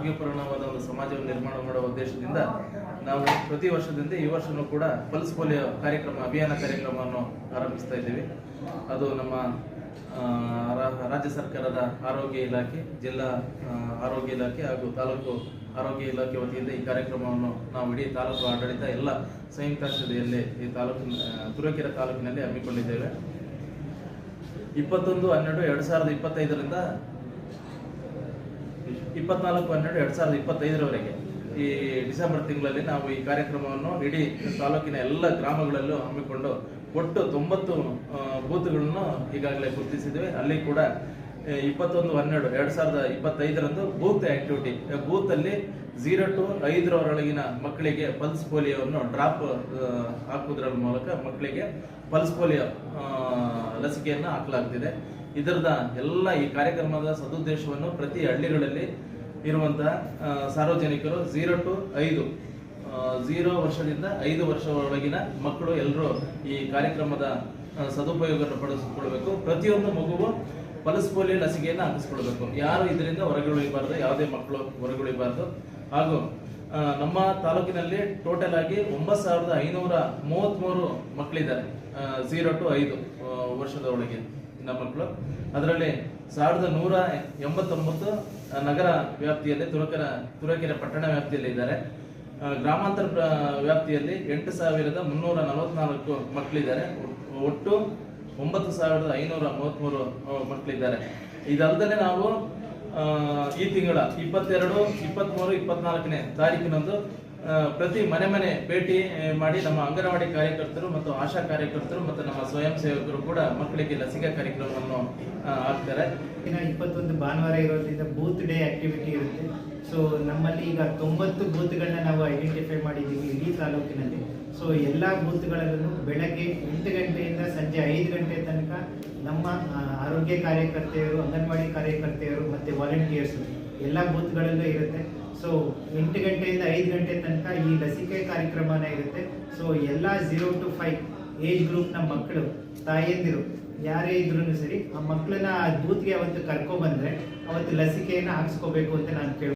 ಆರೋಗ್ಯಪೂರ್ಣವಾದ ಒಂದು ಸಮಾಜವನ್ನು ನಿರ್ಮಾಣ ಮಾಡುವ ಉದ್ದೇಶದಿಂದ ನಾವು ಪ್ರತಿ ವರ್ಷದಿಂದ ಈ ವರ್ಷನೂ ಕೂಡ ಪಲ್ಸ್ ಪೋಲಿಯೋ ಕಾರ್ಯಕ್ರಮ, ಅಭಿಯಾನ ಕಾರ್ಯಕ್ರಮವನ್ನು ಆರಂಭಿಸ್ತಾ ಇದ್ದೀವಿ. ಅದು ನಮ್ಮ ರಾಜ್ಯ ಸರ್ಕಾರದ ಆರೋಗ್ಯ ಇಲಾಖೆ, ಜಿಲ್ಲಾ ಆರೋಗ್ಯ ಇಲಾಖೆ ಹಾಗೂ ತಾಲೂಕು ಆರೋಗ್ಯ ಇಲಾಖೆ ವತಿಯಿಂದ ಈ ಕಾರ್ಯಕ್ರಮವನ್ನು ನಾವು ಇಡೀ ತಾಲೂಕು ಆಡಳಿತ ಎಲ್ಲ ಸಂಯುಕ್ತಾಶ್ರದಲ್ಲಿ ಈ ತಾಲೂಕಿನ ತುರಕೆರೆ ತಾಲೂಕಿನಲ್ಲಿ ಹಮ್ಮಿಕೊಂಡಿದ್ದೇವೆ. ಇಪ್ಪತ್ತೊಂದು, ಹನ್ನೆರಡು, ಎರಡು ಸಾವಿರದ ಇಪ್ಪತ್ತೈದರಿಂದ ಇಪ್ಪತ್ನಾಲ್ಕು, ಹನ್ನೆರಡು, ಎರಡು ಸಾವಿರದ ಇಪ್ಪತ್ತೈದರವರೆಗೆ ಈ ಡಿಸೆಂಬರ್ ತಿಂಗಳಲ್ಲಿ ನಾವು ಈ ಕಾರ್ಯಕ್ರಮವನ್ನು ಇಡೀ ತಾಲೂಕಿನ ಎಲ್ಲ ಗ್ರಾಮಗಳಲ್ಲೂ ಹಮ್ಮಿಕೊಂಡು ಒಟ್ಟು ತೊಂಬತ್ತು ಬೂತ್ಗಳನ್ನು ಈಗಾಗಲೇ ಗುರುತಿಸಿದ್ದೇವೆ. ಅಲ್ಲಿ ಕೂಡ ಇಪ್ಪತ್ತೊಂದು, ಹನ್ನೆರಡು, ಎರಡು ಸಾವಿರದ ಇಪ್ಪತ್ತೈದರಂದು ಬೂತ್ ಆಕ್ಟಿವಿಟಿ ಬೂತ್ ಅಲ್ಲಿ ಝೀರೋ ಟು ಐದರವರೊಳಗಿನ ಮಕ್ಕಳಿಗೆ ಪಲ್ಸ್ ಪೋಲಿಯೋವನ್ನು ಡ್ರಾಪ್ ಹಾಕುವುದರ ಮೂಲಕ ಮಕ್ಕಳಿಗೆ ಪಲ್ಸ್ ಪೋಲಿಯೋ ಲಸಿಕೆಯನ್ನು ಹಾಕಲಾಗ್ತಿದೆ. ಇದರದ ಎಲ್ಲ ಈ ಕಾರ್ಯಕ್ರಮದ ಸದುದ್ದೇಶವನ್ನು ಪ್ರತಿ ಹಳ್ಳಿಗಳಲ್ಲಿ ಇರುವಂತಹ ಸಾರ್ವಜನಿಕರು ಝೀರೋ ಟು ಐದು ಝೀರೋ ವರ್ಷದಿಂದ ಐದು ವರ್ಷದೊಳಗಿನ ಮಕ್ಕಳು ಎಲ್ಲರೂ ಈ ಕಾರ್ಯಕ್ರಮದ ಸದುಪಯೋಗವನ್ನು ಪಡಿಸಿಕೊಳ್ಬೇಕು ಪ್ರತಿಯೊಂದು ಮಗುವು ಪಲ್ಸ್ ಪೋಲಿಯೋ ಲಸಿಕೆಯನ್ನು ಹಾಕಿಸ್ಕೊಳ್ಬೇಕು ಯಾರು ಇದರಿಂದ ಹೊರಗುಳಿಬಾರ್ದು ಯಾವುದೇ ಮಕ್ಕಳು ಹೊರಗುಳಿಬಾರ್ದು ಹಾಗೂ ನಮ್ಮ ತಾಲೂಕಿನಲ್ಲಿ ಟೋಟಲ್ ಆಗಿ ಒಂಬತ್ತು ಸಾವಿರದ ಐನೂರ ಮೂವತ್ತ್ಮೂರು ಮಕ್ಕಳಿದ್ದಾರೆ ಝೀರೋ ಟು ಐದು ವರ್ಷದ ಒಳಗೆ ನಮ್ಮ ಮಕ್ಕಳು ಅದರಲ್ಲಿ ಸಾವಿರದ ನೂರ ಎಂಬತ್ತೊಂಬತ್ತು ನಗರ ವ್ಯಾಪ್ತಿಯಲ್ಲಿ ತುರಕರ ತುರಕೆರೆ ಪಟ್ಟಣ ವ್ಯಾಪ್ತಿಯಲ್ಲಿ ಇದ್ದಾರೆ. ಗ್ರಾಮಾಂತರ ವ್ಯಾಪ್ತಿಯಲ್ಲಿ ಎಂಟು ಸಾವಿರದ ಮುನ್ನೂರ ನಲವತ್ನಾಲ್ಕು ಮಕ್ಕಳಿದ್ದಾರೆ ಒಟ್ಟು ಒಂಬತ್ತು ಸಾವಿರದ ಐನೂರ ಮೂವತ್ತ್ಮೂರು ಮಕ್ಕಳಿದ್ದಾರೆ. ಇದಲ್ಲದೆ ನಾವು ಈ ತಿಂಗಳ ಇಪ್ಪತ್ತೆರಡು, ಇಪ್ಪತ್ತ್ಮೂರು, ಇಪ್ಪತ್ನಾಲ್ಕನೇ ತಾರೀಕಿನಂದು ಪ್ರತಿ ಮನೆ ಮನೆ ಭೇಟಿ ಮಾಡಿ ನಮ್ಮ ಅಂಗನವಾಡಿ ಕಾರ್ಯಕರ್ತರು ಮತ್ತು ಆಶಾ ಕಾರ್ಯಕರ್ತರು ಮತ್ತು ನಮ್ಮ ಸ್ವಯಂ ಸೇವಕರು ಕೂಡ ಮಕ್ಕಳಿಗೆ ಲಸಿಕಾ ಕಾರ್ಯಕ್ರಮವನ್ನು ಹಾಕ್ತಾರೆ. ಇನ್ನು ಇಪ್ಪತ್ತೊಂದು ಭಾನುವಾರ ಇರೋದ್ರಿಂದ ಬೂತ್ ಡೇ ಆಕ್ಟಿವಿಟಿ ಇರುತ್ತೆ. ಸೊ, ನಮ್ಮಲ್ಲಿ ಈಗ ತೊಂಬತ್ತು ಬೂತ್ಗಳನ್ನ ನಾವು ಐಡೆಂಟಿಫೈ ಮಾಡಿದ್ದೀವಿ ಇಡೀ ತಾಲೂಕಿನಲ್ಲಿ. ಸೊ ಎಲ್ಲ ಬೂತ್ಗಳಲ್ಲೂ ಬೆಳಗ್ಗೆ ಎಂಟು ಗಂಟೆಯಿಂದ ಸಂಜೆ ಐದು ಗಂಟೆ ತನಕ ನಮ್ಮ ಆರೋಗ್ಯ ಕಾರ್ಯಕರ್ತೆಯರು, ಅಂಗನವಾಡಿ ಕಾರ್ಯಕರ್ತೆಯರು ಮತ್ತು ವಾಲಂಟಿಯರ್ಸು ಎಲ್ಲ ಬೂತ್ಗಳಲ್ಲೂ ಇರುತ್ತೆ. ಸೊ ಎಂಟು ಗಂಟೆಯಿಂದ ಐದು ಗಂಟೆ ತನಕ ಈ ಲಸಿಕೆ ಕಾರ್ಯಕ್ರಮನ ಇರುತ್ತೆ. ಸೊ ಎಲ್ಲ ಝೀರೋ ಟು ಫೈವ್ ಏಜ್ ಗ್ರೂಪ್ನ ಮಕ್ಕಳು, ತಾಯಿಯಂದಿರು, ಯಾರೇ ಇದ್ರೂ ಸರಿ, ಆ ಮಕ್ಕಳನ್ನ ಆ ಬೂತ್ಗೆ ಅವತ್ತು ಕರ್ಕೊಬಂದರೆ ಅವತ್ತು ಲಸಿಕೆಯನ್ನು ಹಾಕ್ಸ್ಕೋಬೇಕು ಅಂತ ನಾನು ಕೇಳ್ತೀನಿ